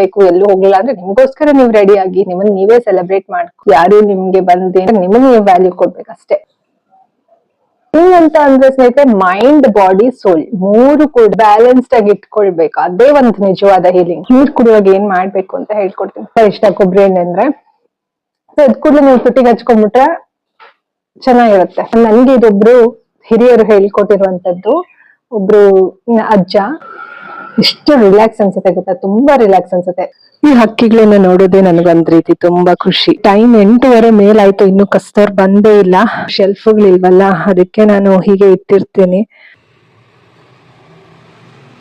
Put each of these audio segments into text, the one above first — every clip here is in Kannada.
ಬೇಕು, ಎಲ್ಲೂ ಹೋಗ್ಲಿಲ್ಲ ಅಂದ್ರೆ ನಿಮ್ಗೋಸ್ಕರ ನೀವು ರೆಡಿ ಆಗಿ, ನಿಮ್ಮನ್ನ ನೀವೇ ಸೆಲೆಬ್ರೇಟ್ ಮಾಡ್ಕೊ ಯಾರು ನಿಮ್ಗೆ ಬಂದೆ ನಿಮ್ಗೆ ನೀವು ವ್ಯಾಲ್ಯೂ ಕೊಡ್ಬೇಕಷ್ಟೇ. ಅಂತ ಅಂದ್ರೆ ಸ್ನೇಹಿತರೆ ಮೈಂಡ್ ಬಾಡಿ ಸೋಲ್ ಮೂರು ಕೂಡ ಬ್ಯಾಲೆನ್ಸ್ಡ್ ಆಗಿ ಇಟ್ಕೊಳ್ಬೇಕು. ಅದೇ ಒಂದು ನಿಜವಾದ ಹೀಲಿಂಗ್ ನೀರ್ ಕುಡಿಯುವಾಗ ಏನ್ ಮಾಡ್ಬೇಕು ಅಂತ ಹೇಳ್ಕೊಡ್ತೀನಿ. ಇಷ್ಟ ಕೊಬ್ಬರಿ ಎಣ್ಣೆ ಅಂದ್ರೆ ಅದ್ ಕೂಡಲೇ ನೀವು ತುಟಿಗೆ ಹಚ್ಕೊಂಡ್ಬಿಟ್ರೆ ಚೆನ್ನಾಗಿರುತ್ತೆ. ನನ್ಗೆ ಇದೊಬ್ರು ಹಿರಿಯರು ಹೇಳ್ಕೊಟ್ಟಿರುವಂತದ್ದು, ಒಬ್ರು ಅಜ್ಜ. ಇಷ್ಟು ರಿಲ್ಯಾಕ್ಸ್ ಅನ್ಸುತ್ತೆ ಗೊತ್ತಾ? ತುಂಬಾ ರಿಲ್ಯಾಕ್ಸ್ ಅನ್ಸುತ್ತೆ. ಈ ಹಕ್ಕಿಗಳನ್ನ ನೋಡೋದೇ ನನಗೊಂದ್ ರೀತಿ ತುಂಬಾ ಖುಷಿ. ಟೈಮ್ ಎಂಟೂವರೆ ಮೇಲಾಯ್ತು, ಇನ್ನು ಕಸ್ಟರ್ ಬಂದೇ ಇಲ್ಲ. ಶೆಲ್ಫ್ಗಳಿಲ್ವಲ್ಲ ಅದಕ್ಕೆ ನಾನು ಹೀಗೆ ಇಟ್ಟಿರ್ತೀನಿ.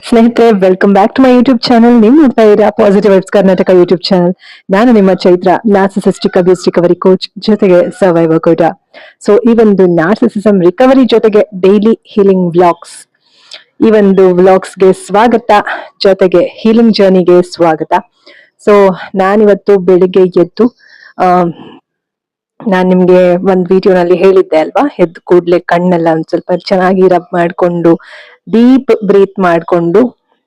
ಸ್ನೇಹಿತರೆ welcome back to my YouTube channel ನೀವು ನೋಡ್ತಾ ಇದ್ದೀರಾ positive vibes Karnataka YouTube channel ನಾನು ನಿಮ್ಮ Chaitra narcissistic abuse recovery coach ಜೊತೆಗೆ ಸರ್ವೈವರ್ ಕೂಡ ಸೊ ಈ ಒಂದು ನಾರ್ಸಿಸಿಸಮ್ ರಿಕವರಿ ಜೊತೆಗೆ ಡೈಲಿ ಹೀಲಿಂಗ್ ವ್ಲಾಗ್ಸ್ ಈ ಒಂದು ವ್ಲಾಗ್ಸ್ಗೆ ಸ್ವಾಗತ, ಜೊತೆಗೆ ಹೀಲಿಂಗ್ ಜರ್ನಿಗೆ ಸ್ವಾಗತ. ಸೊ ನಾನಿವತ್ತು ಬೆಳಿಗ್ಗೆ ಎದ್ದು ನಾನು ನಿಮಗೆ ಒಂದ್ ವಿಡಿಯೋನಲ್ಲಿ ಹೇಳಿದ್ದೆ ಅಲ್ವಾ? ಎದ್ದು ಕೂಡ್ಲೆ ಕಣ್ಣೆಲ್ಲ ಒಂದ್ ಸ್ವಲ್ಪ ಚೆನ್ನಾಗಿ ರಬ್ ಮಾಡ್ಕೊಂಡು ಡೀಪ್ ಬ್ರೀತ್ ಮಾಡ್ಕೊಂಡು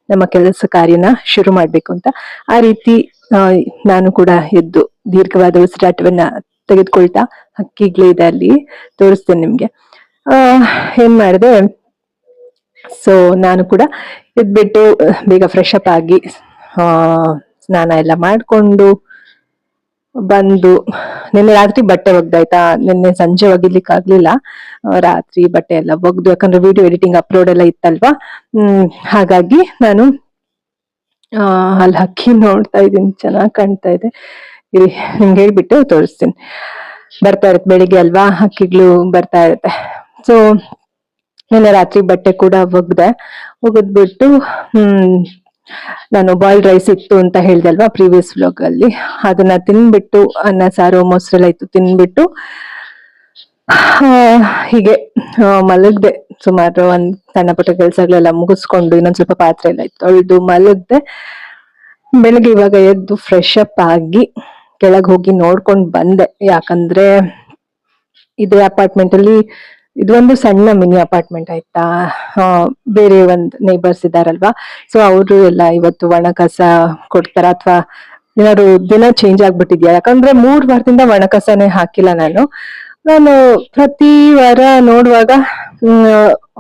ನಮ್ಮ ಕೆಲಸ ಕಾರ್ಯನ ಶುರು ಮಾಡಬೇಕು ಅಂತ. ಆ ರೀತಿ ನಾನು ಕೂಡ ಎದ್ದು ದೀರ್ಘವಾದ ಉಸಿರಾಟವನ್ನ ತೆಗೆದುಕೊಳ್ತಾ ಹಕ್ಕಿಗಳಿದೆ ಅಲ್ಲಿ, ತೋರಿಸ್ತೇನೆ ನಿಮ್ಗೆ. ಏನ್ ಮಾಡಿದೆ ಸೊ ನಾನು ಕೂಡ ಎದ್ಬಿಟ್ಟು ಬೇಗ ಫ್ರೆಶ್ ಅಪ್ ಆಗಿ ಸ್ನಾನ ಎಲ್ಲ ಮಾಡಿಕೊಂಡು ಬಂದು, ನಿನ್ನೆ ರಾತ್ರಿ ಬಟ್ಟೆ ಒಗ್ದಾಯ್ತಾ? ನಿನ್ನೆ ಸಂಜೆ ಒಗಿಲಿಕ್ಕೆ ಆಗ್ಲಿಲ್ಲ. ರಾತ್ರಿ ಬಟ್ಟೆ ಎಲ್ಲ ಒಗ್ದು, ಯಾಕಂದ್ರೆ ವಿಡಿಯೋ ಎಡಿಟಿಂಗ್ ಅಪ್ಲೋಡ್ ಎಲ್ಲ ಇತ್ತಲ್ವಾ? ಹಾಗಾಗಿ ನಾನು ಅಲ್ಲಿ ಹಕ್ಕಿ ನೋಡ್ತಾ ಇದ್ದೀನಿ, ಚೆನ್ನಾಗಿ ಕಾಣ್ತಾ ಇದೆ. ಇರಿ ನಿಮ್ಗೆ ಹೇಳ್ಬಿಟ್ಟು ತೋರಿಸ್ತೀನಿ. ಬರ್ತಾ ಇರುತ್ತೆ, ಬೆಳಿಗ್ಗೆ ಅಲ್ವಾ? ಹಕ್ಕಿಗಳು ಬರ್ತಾ ಇರುತ್ತೆ. ಸೊ ನಿನ್ನೆ ರಾತ್ರಿ ಬಟ್ಟೆ ಕೂಡ ಒಗ್ದೆ, ಒಗದ್ಬಿಟ್ಟು, ಹ್ಮ್, ನಾನು ಬಾಯ್ಲ್ಡ್ ರೈಸ್ ಇತ್ತು ಅಂತ ಹೇಳ್ದಲ್ವಾ ಪ್ರೀವಿಯಸ್ ವ್ಲಾಗ್ ಅಲ್ಲಿ. ಅದನ್ನ ತಿನ್ಬಿಟ್ಟು, ಅನ್ನ, ಸಾರು, ಮೊಸರೆಲ್ಲ ಇತ್ತು, ತಿನ್ಬಿಟ್ಟು ಹೀಗೆ ಮಲಗ್ದೆ. ಸುಮಾರು ಒಂದ್ ಸಣ್ಣ ಪುಟ್ಟ ಕೆಲ್ಸಗಳೆಲ್ಲ ಮುಗಿಸ್ಕೊಂಡು ಇನ್ನೊಂದ್ ಸ್ವಲ್ಪ ಪಾತ್ರೆ ಎಲ್ಲ ಇತ್ತು. ಅಳ್ದು ಮಲಗ್ದೆ. ಬೆಳಗ್ಗೆ ಇವಾಗ ಎದ್ದು ಫ್ರೆಶ್ ಅಪ್ ಆಗಿ ಕೆಳಗ್ ಹೋಗಿ ನೋಡ್ಕೊಂಡ್ ಬಂದೆ. ಯಾಕಂದ್ರೆ, ಇದೇ ಅಪಾರ್ಟ್ಮೆಂಟ್ ಅಲ್ಲಿ ಇದು ಒಂದು ಸಣ್ಣ ಮಿನಿ ಅಪಾರ್ಟ್ಮೆಂಟ್ ಆಯ್ತಾ? ಬೇರೆ ಒಂದ್ ನೇಬರ್ಸ್ ಇದಾರಲ್ವಾ ಸೊ ಅವರು ಎಲ್ಲ ಇವತ್ತು ಒಣ ಕಸ ಕೊಡ್ತಾರ ಅಥವಾ ಏನಾದ್ರು ದಿನ ಚೇಂಜ್ ಆಗ್ಬಿಟ್ಟಿದ್ಯಾ? ಯಾಕಂದ್ರೆ ಮೂರ್ ವಾರದಿಂದ ಒಣ ಕಸನೇ ಹಾಕಿಲ್ಲ ನಾನು. ನಾನು ಪ್ರತಿ ವಾರ ನೋಡುವಾಗ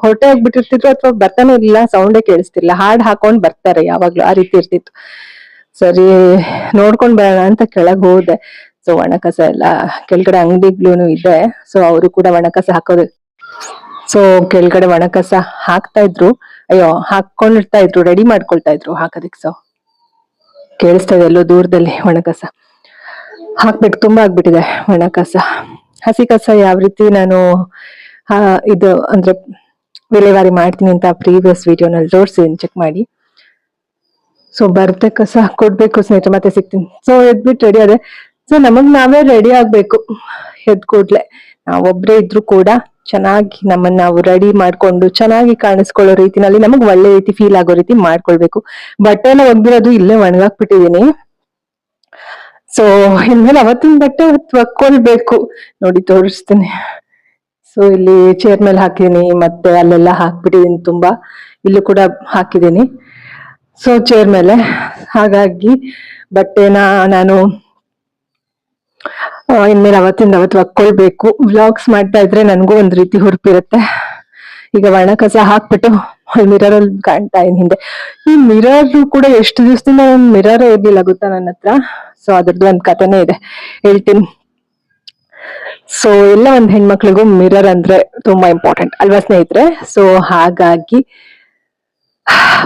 ಹೊಟ್ಟೆ ಹೋಗ್ಬಿಟ್ಟಿರ್ತಿದ್ರು ಅಥವಾ ಬರ್ತಾನೆ ಇರ್ಲಿಲ್ಲ ಸೌಂಡೇ ಕೇಳಿಸ್ತಿಲ್ಲ. ಹಾಡ್ ಹಾಕೊಂಡ್ ಬರ್ತಾರೆ ಯಾವಾಗ್ಲೂ, ಆ ರೀತಿ ಇರ್ತಿತ್ತು. ಸರಿ, ನೋಡ್ಕೊಂಡ್ ಬರೋಣ ಅಂತ ಕೆಳಗ್ ಹೋದೆ. ಸೊ ಒಣ ಕಸ ಎಲ್ಲ, ಕೆಳಗಡೆ ಅಂಗಡಿಗ್ಲೂನು ಇದೆ. ಸೊ ಅವರು ಕೂಡ ಒಣ ಕಸ ಹಾಕೋದು ಸೊ ಕೆಳಗಡೆ ಒಣ ಕಸ ಹಾಕ್ತಾ ಇದ್ರು. ಅಯ್ಯೋ ಹಾಕೊಂಡಿರ್ತಾ ಇದ್ರು ರೆಡಿ ಮಾಡ್ಕೊಳ್ತಾ ಇದ್ರು ಹಾಕೋದಕ್ಕೆ. ಸೊ ಕೇಳಿಸ್ತಾ ಇದೆ ಎಲ್ಲೋ ದೂರದಲ್ಲಿ ಒಣ ಕಸ ಹಾಕ್ಬಿಟ್ಟು ತುಂಬಾ ಆಗ್ಬಿಟ್ಟಿದೆ ಒಣ ಕಸ ಹಸಿ ಕಸ ಯಾವ ರೀತಿ ನಾನು ಇದು ಅಂದ್ರೆ ವಿಲೇವಾರಿ ಮಾಡ್ತೀನಿ ಅಂತ ಪ್ರೀವಿಯಸ್ ವಿಡಿಯೋನಲ್ಲಿ ತೋರಿಸಿದ್ದೀನಿ ಚೆಕ್ ಮಾಡಿ. ಸೊ ಬರ್ತ ಕಸ ಕೊಡ್ಬೇಕು ಸ್ನೇಹಿತರೆ, ಮತ್ತೆ ಸಿಗ್ತೀನಿ. ಸೊ ಎದ್ಬಿಟ್ಟು ರೆಡಿ ಆದ್ರೆ ಸೊ ನಮಗ್ ನಾವೇ ರೆಡಿ ಆಗ್ಬೇಕು. ಎದ್ ಕೂಡ್ಲೆ. ನಾವೊಬ್ರೇ ಇದ್ರು ಕೂಡ ಚೆನ್ನಾಗಿ ನಮ್ಮನ್ನ ನಾವು ರೆಡಿ ಮಾಡ್ಕೊಂಡು ಚೆನ್ನಾಗಿ ಕಾಣಿಸ್ಕೊಳ್ಳೋ ರೀತಿನಲ್ಲಿ ನಮಗ್ ಒಳ್ಳೆ ರೀತಿ ಫೀಲ್ ಆಗೋ ರೀತಿ ಮಾಡ್ಕೊಳ್ಬೇಕು. ಬಟ್ಟೆ ಎಲ್ಲ ಒಗ್ದಿರೋದು ಇಲ್ಲೇ ಒಣಗಾಕ್ಬಿಟ್ಟಿದೀನಿ. ಸೊ ಇನ್ಮೇಲೆ ಅವತ್ತಿನ ಬಟ್ಟೆ ಒಕ್ಕೊಳ್ಬೇಕು. ನೋಡಿ ತೋರಿಸ್ತೀನಿ. ಸೊ ಇಲ್ಲಿ ಚೇರ್ ಮೇಲೆ ಹಾಕಿದೀನಿ, ಮತ್ತೆ ಅಲ್ಲೆಲ್ಲ ಹಾಕ್ಬಿಟ್ಟಿದೀನಿ ತುಂಬಾ. ಇಲ್ಲೂ ಕೂಡ ಹಾಕಿದೀನಿ. ಸೊ ಚೇರ್ ಮೇಲೆ ಹಾಗಾಗಿ ಬಟ್ಟೆನ ನಾನು ಇನ್ಮೇಲೆ ಅವತ್ತಿಂದ ಅವತ್ತು ಹಾಕೊಳ್ಬೇಕು ವ್ಲಾಗ್ಸ್ ಮಾಡ್ತಾ ಇದ್ರೆ ನನಗೂ ಒಂದ್ ರೀತಿ ಹುರುಪಿರುತ್ತೆ. ಈಗ ಒಣ ಕಸ ಹಾಕ್ಬಿಟ್ಟು ಮಿರರ್ ಅಲ್ಲಿ ಕಾಣ್ತಾ ಇದೀನಿ ಹಿಂದೆ. ಈ ಮಿರರ್ ಕೂಡ ಎಷ್ಟು ದಿವಸದಿಂದ ಮಿರರ್ ಇರ್ಲಿಲ್ಲ ಗೊತ್ತಾ ನನ್ನ ಹತ್ರ? ಸೊ ಅದ್ರದ್ದು ಒಂದ್ ಕಥೆನೇ ಇದೆ. ಹೇಳ್ತೀನಿ. ಸೊ ಎಲ್ಲ ಒಂದ್ ಹೆಣ್ಮಕ್ಳಿಗೂ ಮಿರರ್ ಅಂದ್ರೆ ತುಂಬಾ ಇಂಪಾರ್ಟೆಂಟ್ ಅಲ್ವಾ ಸ್ನೇಹಿತರೆ? ಸೊ ಹಾಗಾಗಿ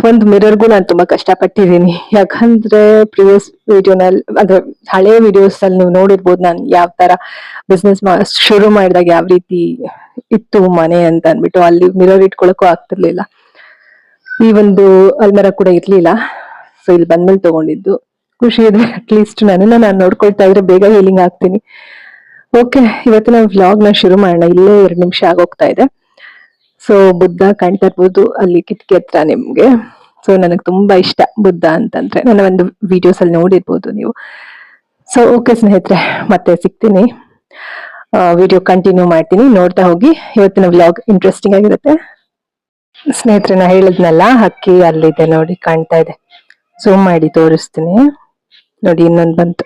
ಒಂದು ಮಿರರ್ಗೂ ನಾನು ತುಂಬಾ ಕಷ್ಟಪಟ್ಟಿದ್ದೀನಿ. ಯಾಕಂದ್ರೆ ಪ್ರಿವಿಯಸ್ ವಿಡಿಯೋನಲ್ಲಿ ಅಂದ್ರೆ ಹಳೆ ವಿಡಿಯೋಸ್ ಅಲ್ಲಿ ನೀವು ನೋಡಿರ್ಬೋದು ನಾನು ಯಾವ ತರ ಬಿಸ್ನೆಸ್ ಶುರು ಮಾಡಿದಾಗ ಯಾವ ರೀತಿ ಇತ್ತು ಮನೆ ಅಂತ ಅಂದ್ಬಿಟ್ಟು ಅಲ್ಲಿ ಮಿರರ್ ಇಟ್ಕೊಳಕ್ಕೂ ಆಗ್ತಿರ್ಲಿಲ್ಲ. ಈ ಒಂದು ಅಲ್ಮರ ಕೂಡ ಇರ್ಲಿಲ್ಲ. ಸೊ ಇಲ್ಲಿ ಬಂದ್ಮೇಲೆ ತಗೊಂಡಿದ್ದು. ಖುಷಿ ಇದೆ ಅಟ್ಲೀಸ್ಟ್ ನನ್ನನ್ನ ನಾನು ನೋಡ್ಕೊಳ್ತಾ ಇದ್ರೆ ಬೇಗ ಹೀಲಿಂಗ್ ಆಗ್ತೀನಿ. ಓಕೆ ಇವತ್ತಿನ ವ್ಲಾಗ್ನ ಶುರು ಮಾಡೋಣ. ಇಲ್ಲೇ ಎರಡು ನಿಮಿಷ ಆಗೋಗ್ತಾ ಇದೆ. ಸೊ ಬುದ್ಧ ಕಾಣ್ತಾ ಇರ್ಬೋದು ಅಲ್ಲಿ ಕಿಟಕಿ ಹತ್ರ ನಿಮ್ಗೆ. ಸೊ ನನಗೆ ತುಂಬಾ ಇಷ್ಟ ಬುದ್ಧ ಅಂತಂದ್ರೆ. ನನ್ನ ಒಂದು ವಿಡಿಯೋಸ್ ಅಲ್ಲಿ ನೋಡಿರ್ಬೋದು ನೀವು. ಸೊ ಓಕೆ ಸ್ನೇಹಿತರೆ, ಮತ್ತೆ ಸಿಗ್ತೀನಿ. ವಿಡಿಯೋ ಕಂಟಿನ್ಯೂ ಮಾಡ್ತೀನಿ. ನೋಡ್ತಾ ಹೋಗಿ. ಇವತ್ತಿನ ವ್ಲಾಗ್ ಇಂಟ್ರೆಸ್ಟಿಂಗ್ ಆಗಿರುತ್ತೆ. ಸ್ನೇಹಿತರೆ, ನಾ ಹೇಳಿದ್ನಲ್ಲ, ಹಕ್ಕಿ ಅಲ್ಲಿದೆ ನೋಡಿ, ಕಾಣ್ತಾ ಇದೆ. ಝೂಮ್ ಮಾಡಿ ತೋರಿಸ್ತೀನಿ. ನೋಡಿ, ಇನ್ನೊಂದು ಬಂತು.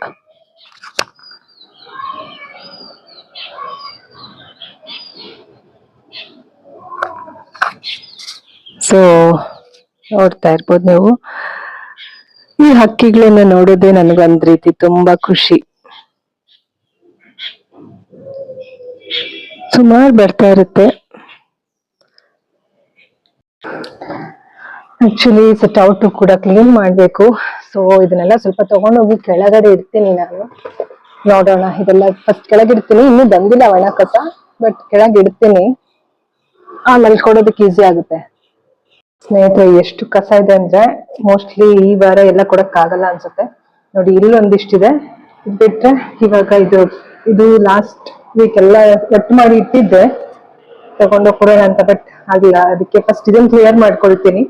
ಸೊ, ನೋಡ್ತಾ ಇರ್ಬೋದು ನೀವು. ಈ ಹಕ್ಕಿಗಳನ್ನ ನೋಡೋದೇ ನನಗೊಂದ್ ರೀತಿ ತುಂಬಾ ಖುಷಿ. ಸುಮಾರು ಬರ್ತಾ ಇರುತ್ತೆ. ಆಕ್ಚುಲಿ ಸೆಟ್ ಔಟ್ ಕೂಡ ಕ್ಲೀನ್ ಮಾಡ್ಬೇಕು. ಸೊ ಇದನ್ನೆಲ್ಲ ಸ್ವಲ್ಪ ತಗೊಂಡೋಗಿ ಕೆಳಗಡೆ ಇಡ್ತೀನಿ ನಾನು. ನೋಡೋಣ, ಇದೆಲ್ಲ ಫಸ್ಟ್ ಕೆಳಗಿಡ್ತೀನಿ ಇನ್ನೂ ಬಂದಿಲ್ಲ ಒಣ ಕಸ ಬಟ್ ಕೆಳಗಿಡ್ತೀನಿ ಆಮೇಲೆ ಕೊಡೋದಕ್ಕೆ ಈಸಿ ಆಗುತ್ತೆ. ಸ್ನೇಹಿತರೆ, ಎಷ್ಟು ಕಸ ಇದೆ ಅಂದ್ರೆ ಮೋಸ್ಟ್ಲಿ ಈ ವಾರ ಎಲ್ಲ ಕೊಡಕ್ ಆಗಲ್ಲ ಅನ್ಸುತ್ತೆ. ನೋಡಿ ಇಲ್ಲೊಂದಿಷ್ಟಿದೆ ಇದ್ ಬಿಟ್ರೆ ಇವಾಗ ಇದು ಇದು ಲಾಸ್ಟ್ ವೀಕ್ ಎಲ್ಲ ಕಟ್ ಮಾಡಿ ಇಟ್ಟಿದ್ದೆ. ತಗೊಂಡೋಗ್ ಕೊಡೋಣ ಅಂತ ಬಟ್ ಆಗಿಲ್ಲ ಅದಕ್ಕೆ ಫಸ್ಟ್ ಇದನ್ನ ಕ್ಲಿಯರ್ ಮಾಡ್ಕೊಳ್ತೀನಿ.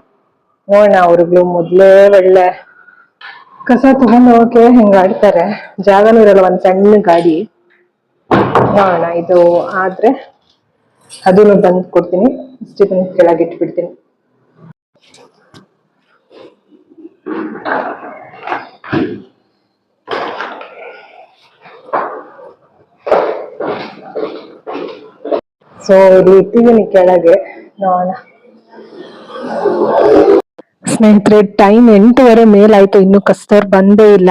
ನೋಡೋಣ ಅವ್ರಿಗ್ಲು ಮೊದ್ಲೇ ಒಳ್ಳೆ ಕಸ ತಗೊಂಡ್ ಹೋಗಕ್ಕೆ ಹೆಂಗ್ ಆಡ್ತಾರೆ. ಜಾಗನೂ ಇರಲ್ಲ, ಒಂದ್ ಸಣ್ಣ ಗಾಡಿ. ನೋಡೋಣ, ಇದು ಆದ್ರೆ ಅದನ್ನು ಬಂದ್ ಕೊಡ್ತೀನಿ. ಸ್ಟಿಫನ್ ಕೆಳಗೆ ಇಟ್ಬಿಡ್ತೀನಿ. ಸೊ ಇಲ್ಲಿ ಇಟ್ಟಿದ್ದೀನಿ ಕೆಳಗೆ. ಸ್ನೇಹಿತರೆ ಟೈಮ್ ಎಂಟೂವರೆ ಮೇಲಾಯ್ತು. ಇನ್ನು ಕಸ್ತವ್ರು ಬಂದೇ ಇಲ್ಲ.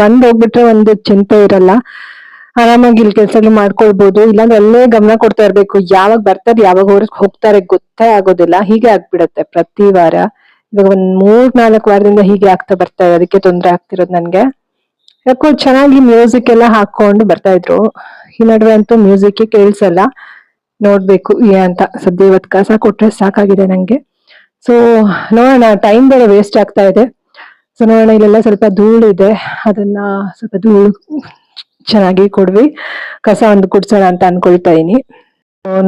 ಬಂದ್ ಹೋಗ್ಬಿಟ್ರೆ ಒಂದು ಚಿಂತೆ ಇರಲ್ಲ. ಆರಾಮಾಗಿ ಇಲ್ಲಿ ಕೆಲ್ಸಗಳು ಮಾಡ್ಕೊಳ್ಬಹುದು ಇಲ್ಲಾಂದ್ರೆ ಅಲ್ಲೇ ಗಮನ ಕೊಡ್ತಾ ಇರ್ಬೇಕು. ಯಾವಾಗ ಬರ್ತಾರೆ, ಯಾವಾಗ ಹೋಗ್ತಾರೆ ಗೊತ್ತೇ ಆಗೋದಿಲ್ಲ. ಹೀಗೆ ಆಗ್ಬಿಡತ್ತೆ ಪ್ರತಿ ವಾರ. ಇವಾಗ ಒಂದ್ ಮೂರ್ ನಾಲ್ಕು ವಾರದಿಂದ ಹೀಗೆ ಆಗ್ತಾ ಬರ್ತಾ ಇದೆ. ಅದಕ್ಕೆ ತೊಂದರೆ ಆಗ್ತಿರೋದು ನನ್ಗೆ. ಯಾಕೋ ಚೆನ್ನಾಗಿ ಮ್ಯೂಸಿಕ್ ಎಲ್ಲ ಹಾಕೊಂಡು ಬರ್ತಾ ಇದ್ರು. ಈ ನಡುವೆ ಅಂತೂ ಮ್ಯೂಸಿಕ್ ಕೇಳಿಸಲ್ಲ. ನೋಡ್ಬೇಕು ಅಂತ. ಸದ್ಯ ಇವತ್ತು ಕಸ ಕೊಟ್ರೆ ಸಾಕಾಗಿದೆ ನಂಗೆ. ಸೊ ನೋಡೋಣ. ಟೈಮ್ ಬೇರೆ ವೇಸ್ಟ್ ಆಗ್ತಾ ಇದೆ. ಸೊ ನೋಡೋಣ. ಇಲ್ಲೆಲ್ಲ ಸ್ವಲ್ಪ ಧೂಳು ಇದೆ. ಅದನ್ನ ಸ್ವಲ್ಪ ಧೂಳು ಚೆನ್ನಾಗಿ ಕೊಡ್ವಿ. ಕಸ ಒಂದು ಕುಡ್ಸೋಣ ಅಂತ ಅನ್ಕೊಳ್ತಾ ಇದೀನಿ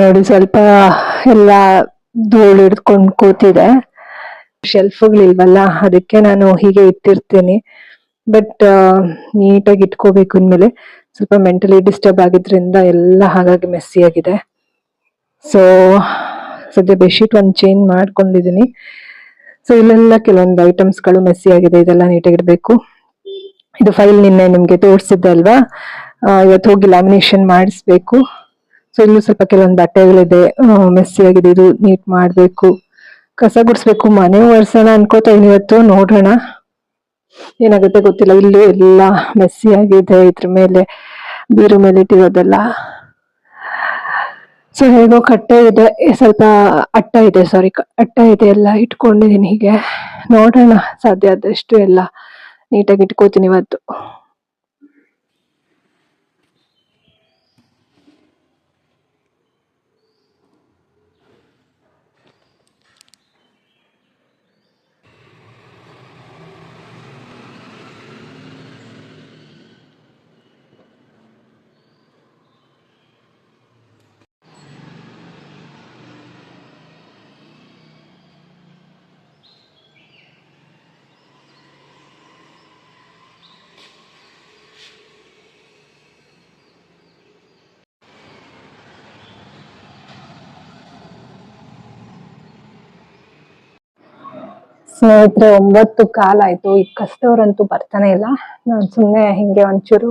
ನೋಡಿ ಸ್ವಲ್ಪ ಎಲ್ಲ ಧೂಳು ಹಿಡ್ಕೊಂಡು ಕೂತಿದೆ. ಶೆಲ್ಫ್ಗಳಿಲ್ವಲ್ಲ ಅದಕ್ಕೆ ನಾನು ಹೀಗೆ ಇಟ್ಟಿರ್ತೀನಿ. ಬಟ್ ನೀಟಾಗಿ ಇಟ್ಕೋಬೇಕು ಇನ್ಮೇಲೆ. ಸ್ವಲ್ಪ ಮೆಂಟಲಿ ಡಿಸ್ಟರ್ಬ್ ಆಗಿದ್ರಿಂದ ಎಲ್ಲ ಹಾಗಾಗಿ ಮೆಸ್ಸಿ ಆಗಿದೆ. ಸೊ ಸದ್ಯ ಬೆಡ್ಶೀಟ್ ಒಂದು ಚೇಂಜ್ ಮಾಡ್ಕೊಂಡಿದೀನಿ. ಸೊ ಇಲ್ಲೆಲ್ಲ ಕೆಲವೊಂದು ಐಟಮ್ಸ್ಗಳು ಮೆಸ್ಸಿ ಆಗಿದೆ. ಇದೆಲ್ಲ ನೀಟಾಗಿಡ್ಬೇಕು ಇದು ಫೈಲ್ ನಿನ್ನೆ ನಿಮಗೆ ತೋರಿಸಿದ್ದೆ ಅಲ್ವಾ? ಇವತ್ತು ಹೋಗಿ ಲ್ಯಾಮಿನೇಷನ್ ಮಾಡಿಸ್ಬೇಕು. ಸೊ ಇಲ್ಲೂ ಸ್ವಲ್ಪ ಕೆಲವೊಂದು ಬಟ್ಟೆಗಳಿದೆ. ಮೆಸ್ಸಿ ಆಗಿದೆ. ಇದು ನೀಟ್ ಮಾಡ್ಬೇಕು. ಕಸ ಗುಡಿಸ್ಬೇಕು, ಮನೆ ಒರೆಸೋಣ ಅನ್ಕೋತಾ ಇವತ್ತು ನೋಡೋಣ ಏನಾಗುತ್ತೆ ಗೊತ್ತಿಲ್ಲ, ಇಲ್ಲೂ ಎಲ್ಲ ಮೆಸ್ಸಿ ಆಗಿದೆ ಇದ್ರ ಮೇಲೆ, ಬೀರು ಮೇಲೆ ಇಟ್ಟಿರೋದೆಲ್ಲ. ಸೊ ಹೇಗೋ ಕಟ್ಟೆ ಇದೆ ಸ್ವಲ್ಪ ಅಟ್ಟ ಇದೆ ಸಾರಿ ಅಟ್ಟ ಇದೆ ಎಲ್ಲ ಇಟ್ಕೊಂಡಿದ್ದೀನಿ ಹೀಗೆ. ನೋಡೋಣ ಸಾಧ್ಯ ಆದಷ್ಟು ಎಲ್ಲ. ನೀಟಾಗಿ ಇಟ್ಕೋತೀನಿ ಇವತ್ತು. ಸ್ನೇಹಿತರೆ, ಒಂಬತ್ತು ಕಾಲ ಆಯ್ತು. ಈ ಕಸ್ತವ್ರಂತೂ ಬರ್ತಾನೆ ಇಲ್ಲ. ನಾನ್ ಸುಮ್ಮನೆ ಹಿಂಗೆ ಒಂಚೂರು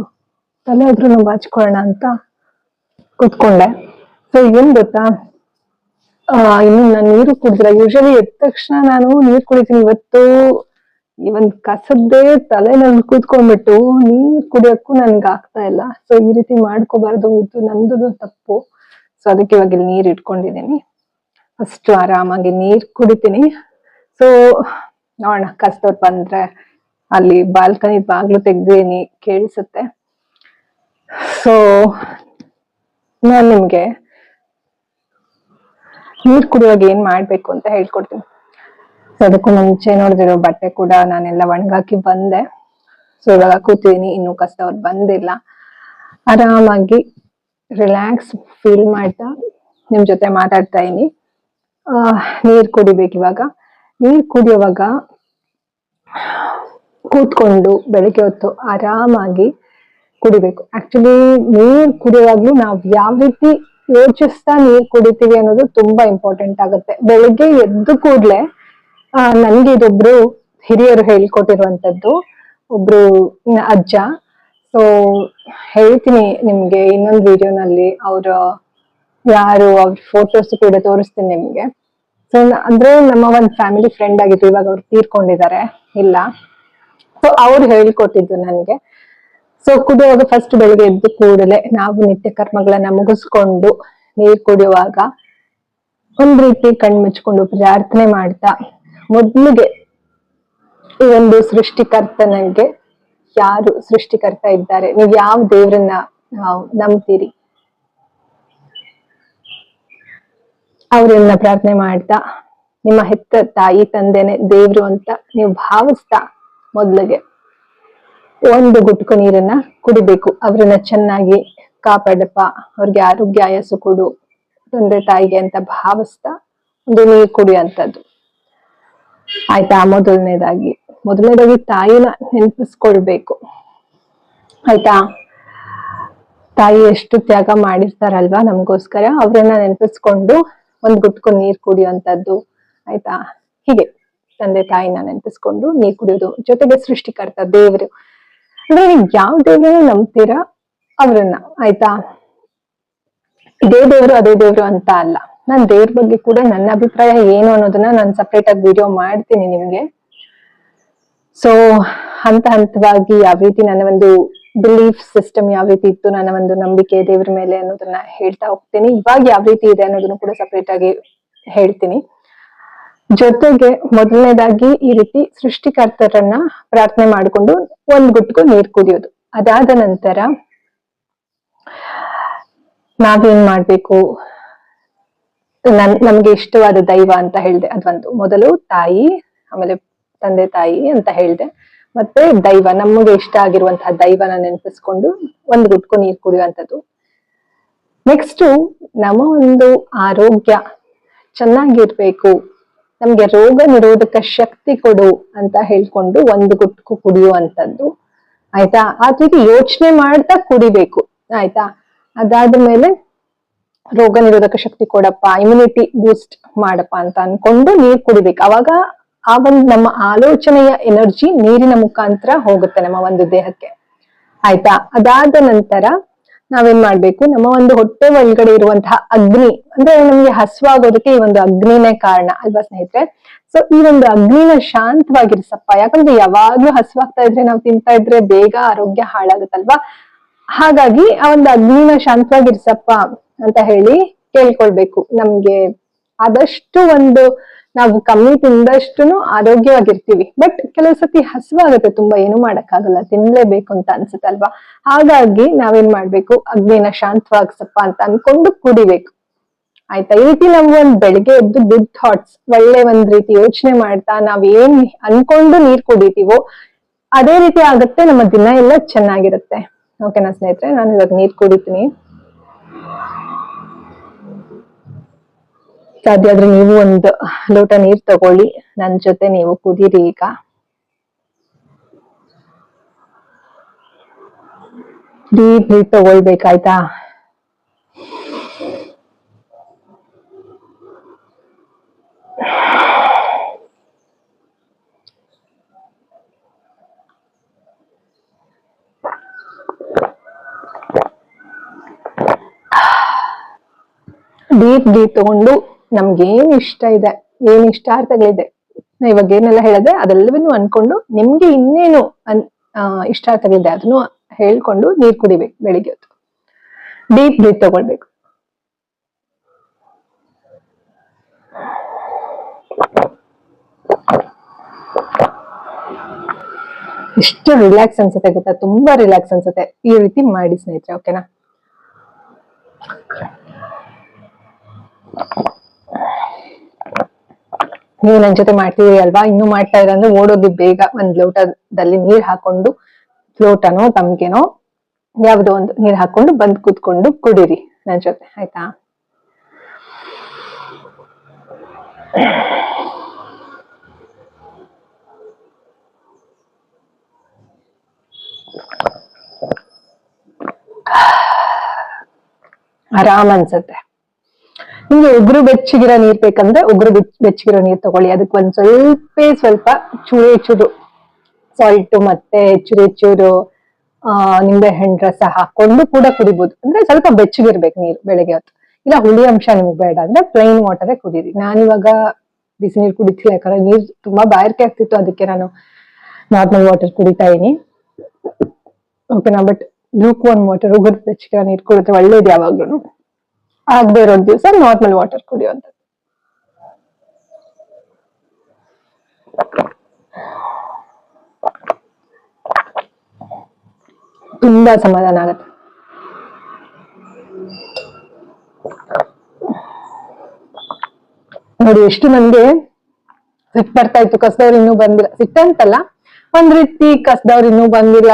ತಲೆ ಆದ್ರೂ ಬಾಚ್ಕೊಳ್ಳೋಣ ಅಂತ ಕೂತ್ಕೊಂಡೆ. ಸೊ ಏನ್ ಗೊತ್ತಾ? ಆ ಇನ್ನು ನಾನು ನೀರು ಕುಡಿದ್ರೆ ಯೂಶಲಿ ಎದ್ದ ತಕ್ಷಣ ನಾನು ನೀರ್ ಕುಡಿತೀನಿ. ಇವತ್ತು ಈ ಒಂದ್ ಕಸದ್ದೇ ತಲೆನಲ್ಲಿ ಕೂತ್ಕೊಂಡ್ಬಿಟ್ಟು ನೀರ್ ಕುಡಿಯಕ್ಕೂ ನನ್ಗೆ ಆಗ್ತಾ ಇಲ್ಲ. ಸೊ ಈ ರೀತಿ ಮಾಡ್ಕೋಬಾರ್ದು. ಇದು ನಂದು ತಪ್ಪು. ಸೊ ಅದಕ್ಕೆ ಇವಾಗ ಇಲ್ಲಿ ನೀರ್ ಇಟ್ಕೊಂಡಿದ್ದೀನಿ. ಫಸ್ಟ್ ಆರಾಮಾಗಿ ನೀರ್ ಕುಡಿತೀನಿ. ಸೊ ನೋಡೋಣ ಕಸ್ದವ್ರು ಬಂದ್ರೆ ಅಲ್ಲಿ ಬಾಲ್ಕನಿ ಬಾಗ್ಲು ತೆಗ್ದೇನಿ ಕೇಳಿಸುತ್ತೆ. ಸೊ ನಾನು ನಿಮ್ಗೆ ನೀರ್ ಕುಡಿಯೋಗ ಏನ್ ಮಾಡ್ಬೇಕು ಅಂತ ಹೇಳ್ಕೊಡ್ತೀನಿ. ಸೊ ಅದಕ್ಕೂ ಮುಂಚೆ ನೋಡಿದಿರೋ ಬಟ್ಟೆ ಕೂಡ ನಾನೆಲ್ಲ ಒಣಗಾಕಿ ಬಂದೆ. ಸೊ ಇವಾಗ ಕೂತಿದೀನಿ, ಇನ್ನು ಅವ್ರು ಬಂದಿಲ್ಲ. ಆರಾಮಾಗಿ ರಿಲ್ಯಾಕ್ಸ್ ಫೀಲ್ ಮಾಡ್ತಾ ನಿಮ್ ಜೊತೆ ಮಾತಾಡ್ತಾ ಇದೀನಿ. ನೀರ್ ಕುಡಿಬೇಕು ಇವಾಗ. ನೀರ್ ಕುಡಿಯುವಾಗ ಕೂತ್ಕೊಂಡು ಬೆಳಿಗ್ಗೆ ಹೊತ್ತು ಆರಾಮಾಗಿ ಕುಡಿಬೇಕು. ಆಕ್ಚುಲಿ ನೀರು ಕುಡಿಯುವಾಗ್ಲೂ ನಾವ್ ಯಾವ ರೀತಿ ಯೋಚಿಸ್ತಾ ನೀರ್ ಕುಡಿತೀವಿ ಅನ್ನೋದು ತುಂಬಾ ಇಂಪಾರ್ಟೆಂಟ್ ಆಗುತ್ತೆ. ಬೆಳಿಗ್ಗೆ ಎದ್ದು ಕೂಡ್ಲೆ, ಆ, ನನ್ಗೆ ಇದೊಬ್ರು ಹಿರಿಯರು ಹೇಳ್ಕೊಟ್ಟಿರುವಂತದ್ದು ಒಬ್ರು ಅಜ್ಜ. ಸೊ ಹೇಳ್ತೀನಿ ನಿಮ್ಗೆ ಇನ್ನೊಂದು ವಿಡಿಯೋನಲ್ಲಿ ಅವ್ರ ಯಾರು, ಅವ್ರ ಫೋಟೋಸ್ ಕೂಡ ತೋರಿಸ್ತೀನಿ ನಿಮ್ಗೆ. ಸೊ ಅಂದ್ರೆ ನಮ್ಮ ಒಂದ್ ಫ್ಯಾಮಿಲಿ ಫ್ರೆಂಡ್ ಆಗಿದ್ರು ಇವಾಗ ಅವ್ರು ತೀರ್ಕೊಂಡಿದ್ದಾರೆ. ಇಲ್ಲ. ಸೊ ಅವ್ರು ಹೇಳ್ಕೊಟ್ಟಿದ್ದು ನನಗೆ. ಸೊ ಕುಡಿಯುವಾಗ ಫಸ್ಟ್ ಬೆಳಿಗ್ಗೆ ಎದ್ದು ಕೂಡಲೇ ನಾವು ನಿತ್ಯ ಕರ್ಮಗಳನ್ನ ಮುಗಿಸ್ಕೊಂಡು ನೀರ್ ಕುಡಿಯುವಾಗ ಒಂದ್ ರೀತಿ ಕಣ್ ಮುಚ್ಕೊಂಡು ಪ್ರಾರ್ಥನೆ ಮಾಡ್ತಾ, ಮೊದ್ಲಿಗೆ ಈ ಒಂದು ಸೃಷ್ಟಿಕರ್ತನಿಗೆ ಯಾರು ಸೃಷ್ಟಿಕರ್ತ ಇದ್ದಾರೆ, ನೀವು ಯಾವ ದೇವ್ರನ್ನ ನಾವು ನಂಬ್ತೀರಿ? ಅವ್ರನ್ನ ಪ್ರಾರ್ಥನೆ ಮಾಡ್ತಾ, ನಿಮ್ಮ ಹೆತ್ತ ತಾಯಿ, ತಂದೆನೆ, ದೇವ್ರು ಅಂತ ನೀವು ಭಾವಿಸ್ತಾ ಮೊದ್ಲಿಗೆ ಒಂದು ಗುಟ್ಕು ನೀರನ್ನ ಕುಡಿಬೇಕು. ಅವ್ರನ್ನ ಚೆನ್ನಾಗಿ ಕಾಪಾಡಪ್ಪ. ಅವ್ರಿಗೆ ಆರೋಗ್ಯ ಆಯಸ್ಸು ಕೊಡು. ತಂದೆ, ತಾಯಿಗೆ ಅಂತ ಭಾವಿಸ್ತಾ ಒಂದು ನೀರು ಕುಡಿಯುವಂಥದ್ದು ಆಯ್ತಾ? ಮೊದಲನೇದಾಗಿ ಮೊದಲನೇದಾಗಿ ತಾಯಿನ ನೆನಪಿಸ್ಕೊಳ್ಬೇಕು. ಆಯ್ತಾ? ತಾಯಿ ಎಷ್ಟು ತ್ಯಾಗ ಮಾಡಿರ್ತಾರಲ್ವಾ? ನಮಗೋಸ್ಕರ ಅವ್ರನ್ನ ನೆನಪಿಸ್ಕೊಂಡು ಒಂದ್ ಗುಟ್ಕು ನೀರ್ ಕುಡಿಯುವಂತದ್ದು. ಆಯ್ತಾ? ಹೀಗೆ ತಂದೆ ತಾಯಿನ ನೆನಪಿಸ್ಕೊಂಡು ನೀರ್ ಕುಡಿಯೋದು ಜೊತೆಗೆ ಸೃಷ್ಟಿಕರ್ತ ದೇವ್ರು. ಅಂದ್ರೆ ಯಾವ ದೇವ್ರನ್ನ ನಂಬ್ತೀರಾ ಅವ್ರನ್ನ, ಆಯ್ತಾ? ಇದೇ ದೇವ್ರು, ಅದೇ ದೇವ್ರು ಅಂತ ಅಲ್ಲ. ನಾನ್ ದೇವ್ರ ಬಗ್ಗೆ ಕೂಡ ನನ್ನ ಅಭಿಪ್ರಾಯ ಏನು ಅನ್ನೋದನ್ನ ನಾನು ಸಪ್ರೇಟ್ ಆಗಿ ವಿಡಿಯೋ ಮಾಡ್ತೀನಿ ನಿಮ್ಗೆ. ಸೊ ಹಂತ ಹಂತವಾಗಿ ಯಾವ ರೀತಿ ನನ್ನ ಒಂದು ಬಿಲೀಫ್ ಸಿಸ್ಟಮ್ ಯಾವ ರೀತಿ ಇತ್ತು, ನನ್ನ ಒಂದು ನಂಬಿಕೆ ದೇವ್ರ ಮೇಲೆ ಅನ್ನೋದನ್ನ ಹೇಳ್ತಾ ಹೋಗ್ತೀನಿ. ಇವಾಗ ಯಾವ ರೀತಿ ಇದೆ ಅನ್ನೋದನ್ನು ಕೂಡ ಸಪ್ರೇಟ್ ಆಗಿ ಹೇಳ್ತೀನಿ. ಜೊತೆಗೆ ಮೊದಲನೇದಾಗಿ ಈ ರೀತಿ ಸೃಷ್ಟಿಕರ್ತರನ್ನ ಪ್ರಾರ್ಥನೆ ಮಾಡಿಕೊಂಡು ಒಂದ್ ಗುಟ್ಕು ನೀರ್ ಕುಡಿಯೋದು ಅದಾದ ನಂತರ ನಾವೇನ್ ಮಾಡ್ಬೇಕು? ನನ್, ನಮ್ಗೆ ಇಷ್ಟವಾದ ದೈವ ಅಂತ ಹೇಳ್ದೆ ಅದೊಂದು ಮೊದಲು ತಾಯಿ, ಆಮೇಲೆ ತಂದೆ ತಾಯಿ ಅಂತ ಹೇಳ್ದೆ. ಮತ್ತೆ ದೈವ, ನಮಗೆ ಇಷ್ಟ ಆಗಿರುವಂತಹ ದೈವನ ನೆನಪಿಸ್ಕೊಂಡು ಒಂದು ಗುಟ್ಕು ನೀರು ಕುಡಿಯುವಂಥದ್ದು. ನೆಕ್ಸ್ಟ್ ನಮ್ಮ ಒಂದು ಆರೋಗ್ಯ ಚೆನ್ನಾಗಿರ್ಬೇಕು. ನಮ್ಗೆ ರೋಗ ನಿರೋಧಕ ಶಕ್ತಿ ಕೊಡು ಅಂತ ಹೇಳ್ಕೊಂಡು ಒಂದು ಗುಟ್ಕು ಕುಡಿಯುವಂಥದ್ದು. ಆಯ್ತಾ? ಆ ರೀತಿ ಯೋಚನೆ ಮಾಡ್ತಾ ಕುಡಿಬೇಕು. ಆಯ್ತಾ? ಅದಾದ್ಮೇಲೆ ರೋಗ ನಿರೋಧಕ ಶಕ್ತಿ ಕೊಡಪ್ಪ ಇಮ್ಯುನಿಟಿ ಬೂಸ್ಟ್ ಮಾಡಪ್ಪ ಅಂತ ಅನ್ಕೊಂಡು ನೀರ್ ಕುಡಿಬೇಕು. ಅವಾಗ ಆ ಒಂದು ನಮ್ಮ ಆಲೋಚನೆಯ ಎನರ್ಜಿ ನೀರಿನ ಮುಖಾಂತರ ಹೋಗುತ್ತೆ ನಮ್ಮ ಒಂದು ದೇಹಕ್ಕೆ. ಆಯ್ತಾ? ಅದಾದ ನಂತರ ನಾವೇನ್ ಮಾಡ್ಬೇಕು? ನಮ್ಮ ಒಂದು ಹೊಟ್ಟೆ ಒಳಗಡೆ ಇರುವಂತಹ ಅಗ್ನಿ, ಅಂದ್ರೆ ನಮ್ಗೆ ಹಸುವಾಗೋದಕ್ಕೆ ಈ ಒಂದು ಅಗ್ನಿನೇ ಕಾರಣ, ಅಲ್ವಾ ಸ್ನೇಹಿತರೆ? ಸೊ ಈ ಒಂದು ಅಗ್ನಿನ ಶಾಂತವಾಗಿರಿಸಪ್ಪ. ಯಾಕಂದ್ರೆ ಯಾವಾಗ್ಲೂ ಹಸುವಾಗ್ತಾ ಇದ್ರೆ ನಾವು ತಿಂತಾ ಇದ್ರೆ ಬೇಗ ಆರೋಗ್ಯ ಹಾಳಾಗುತ್ತಲ್ವಾ? ಹಾಗಾಗಿ ಆ ಒಂದು ಅಗ್ನಿನ ಶಾಂತವಾಗಿರ್ಸಪ್ಪ ಅಂತ ಹೇಳಿ ಕೇಳ್ಕೊಳ್ಬೇಕು ನಮ್ಗೆ. ಆದಷ್ಟು ಒಂದು ನಾವು ಕಮ್ಮಿ ತಿಂದಷ್ಟುನು ಆರೋಗ್ಯವಾಗಿರ್ತೀವಿ. ಬಟ್ ಕೆಲವು ಸತಿ ಹಸುವಾಗುತ್ತೆ ತುಂಬಾ, ಏನು ಮಾಡಕ್ಕಾಗಲ್ಲ, ತಿನ್ಲೇಬೇಕು ಅಂತ ಅನ್ಸುತ್ತಲ್ವಾ? ಹಾಗಾಗಿ ನಾವೇನ್ ಮಾಡ್ಬೇಕು? ಅಗ್ನಿನ ಶಾಂತವಾಗಿಸಪ್ಪ ಅಂತ ಅನ್ಕೊಂಡು ಕುಡಿಬೇಕು. ಆಯ್ತಾ? ಈ ರೀತಿ ನಾವು ಒಂದ್ ಬೆಳಿಗ್ಗೆ ಎದ್ದು ಗುಡ್ ಥಾಟ್ಸ್ ಒಳ್ಳೆ ಒಂದ್ ರೀತಿ ಯೋಚನೆ ಮಾಡ್ತಾ ನಾವ್ ಏನ್ ಅನ್ಕೊಂಡು ನೀರ್ ಕುಡಿತೀವೋ, ಅದೇ ರೀತಿ ಆಗುತ್ತೆ, ನಮ್ಮ ದಿನ ಎಲ್ಲ ಚೆನ್ನಾಗಿರುತ್ತೆ. ಓಕೆನಾ ಸ್ನೇಹಿತರೆ, ನಾನು ಇವಾಗ ನೀರ್ ಕುಡಿತೀನಿ. ಸಾಧ್ಯ ಆದ್ರೆ ನೀವು ಒಂದು ಲೋಟ ನೀರ್ ತಗೊಳ್ಳಿ. ನನ್ನ ಜೊತೆ ನೀವು ಕುದೀರಿ ಈಗ. ಡೀಪ್ ನೀರ್ ತಗೊಳ್ಬೇಕಾಯ್ತಾ? ಡೀಪ್ ಡೀಪ್ ತಗೊಂಡು ನಮ್ಗೆ ಏನ್ ಇಷ್ಟ ಇದೆ, ಏನ್ ಇಷ್ಟಾರ್ಥಗಳಿದೆ, ನಾ ಇವಾಗ ಏನೆಲ್ಲ ಹೇಳಿದೆ ಅದೆಲ್ಲವನ್ನೂ ಅನ್ಕೊಂಡು ನಿಮ್ಗೆ ಇನ್ನೇನು ಅನ್ ಇಷ್ಟಾರ್ಥಗಳಿದೆ ಅದನ್ನು ಹೇಳ್ಕೊಂಡು ನೀರ್ ಕುಡಿಬೇಕು ಬೆಳಿಗ್ಗೆ ಹೊತ್ತು. ಡೀಪ್ ಬ್ರೀತ್ ತಗೊಳ್ಬೇಕು. ಎಷ್ಟು ರಿಲ್ಯಾಕ್ಸ್ ಅನ್ಸುತ್ತೆ ಗೊತ್ತಾ? ತುಂಬಾ ರಿಲ್ಯಾಕ್ಸ್ ಅನ್ಸುತ್ತೆ. ಈ ರೀತಿ ಮಾಡಿ ಸ್ನೇಹಿತರೆ ಓಕೆನಾ ನೀವು ನನ್ ಜೊತೆ ಮಾಡ್ತಿದೀರಿ ಅಲ್ವಾ? ಇನ್ನು ಮಾಡ್ತಾ ಇರ ಅಂದ್ರೆ ಓಡೋಗಿ ಬೇಗ. ಒಂದ್ ಲೋಟದಲ್ಲಿ ನೀರ್ ಹಾಕೊಂಡು, ಲೋಟನೋ, ತಮ್ಗೆನೋ ಯಾವ್ದೋ ಒಂದು ನೀರ್ ಹಾಕೊಂಡು ಬಂದ್ ಕುತ್ಕೊಂಡು ಕುಡೀರಿ ನನ್ ಜೊತೆ. ಆಯ್ತಾ? ಆರಾಮ್ ಅನ್ಸತ್ತೆ. ನಿಮ್ಗೆ ಉಗುರು ಬೆಚ್ಚಗಿರೋ ನೀರ್ ಬೇಕಂದ್ರೆ ಉಗುರು ಬೆಚ್- ಬೆಚ್ಚಗಿರೋ ನೀರ್ ತಗೊಳ್ಳಿ. ಅದಕ್ಕೆ ಒಂದ್ ಸ್ವಲ್ಪ ಸ್ವಲ್ಪ ಚೂರು ಚೂರು ಸಾಲ್ಟ್ ಮತ್ತೆ ಚೂರು ಚೂರು, ಆ ನಿಂಬೆ ಹಣ್ಣು ರಸ ಹಾಕೊಂಡು ಕೂಡ ಕುಡಿಬಹುದು ಅಂದ್ರೆ ಸ್ವಲ್ಪ ಬೆಚ್ಚಗಿರ್ಬೇಕು ನೀರು ಬೆಳಗ್ಗೆ ಹೊತ್ತು. ಇಲ್ಲ ಹುಳಿ ಅಂಶ ನಿಮ್ಗೆ ಬೇಡ ಅಂದ್ರೆ ಪ್ಲೈನ್ ವಾಟರೇ ಕುಡೀರಿ. ನಾನಿವಾಗ ಬಿಸಿ ನೀರು ಕುಡಿತಿಲ್ಲ ಯಾಕಂದ್ರೆ ನೀರ್ ತುಂಬಾ ಬಾಯಾರಿಕೆ ಆಗ್ತಿತ್ತು. ಅದಕ್ಕೆ ನಾನು ನಾರ್ಮಲ್ ವಾಟರ್ ಕುಡಿತಾ ಇದೀನಿ ಓಕೆನಾ ಬಟ್ ಲೂಕ್ ಒನ್ ವಾಟರ್ ಉಗುರು ಬೆಚ್ಚಗಿರೋ ನೀರು ಕುಡಿದ್ರೆ ಒಳ್ಳೇದು ಯಾವಾಗ್ಲೂ. ಆಗದೆ ಇರೋ ದಿವಸ ನಾರ್ಮಲ್ ವಾಟರ್ ಕುಡಿಯುವಂಥದ್ದು. ತುಂಬಾ ಸಮಾಧಾನ ಆಗತ್ತೆ. ನೋಡಿ, ಎಷ್ಟು ನನ್ಗೆ ಸಿಟ್ ಬರ್ತಾ ಇತ್ತು, ಕಸದವ್ರು ಇನ್ನೂ ಬಂದಿಲ್ಲ. ಸಿಟ್ಟಂತಲ್ಲ. ಒಂದ್ ರೀತಿ ಕಸ್ದವ್ರು ಇನ್ನೂ ಬಂದಿಲ್ಲ,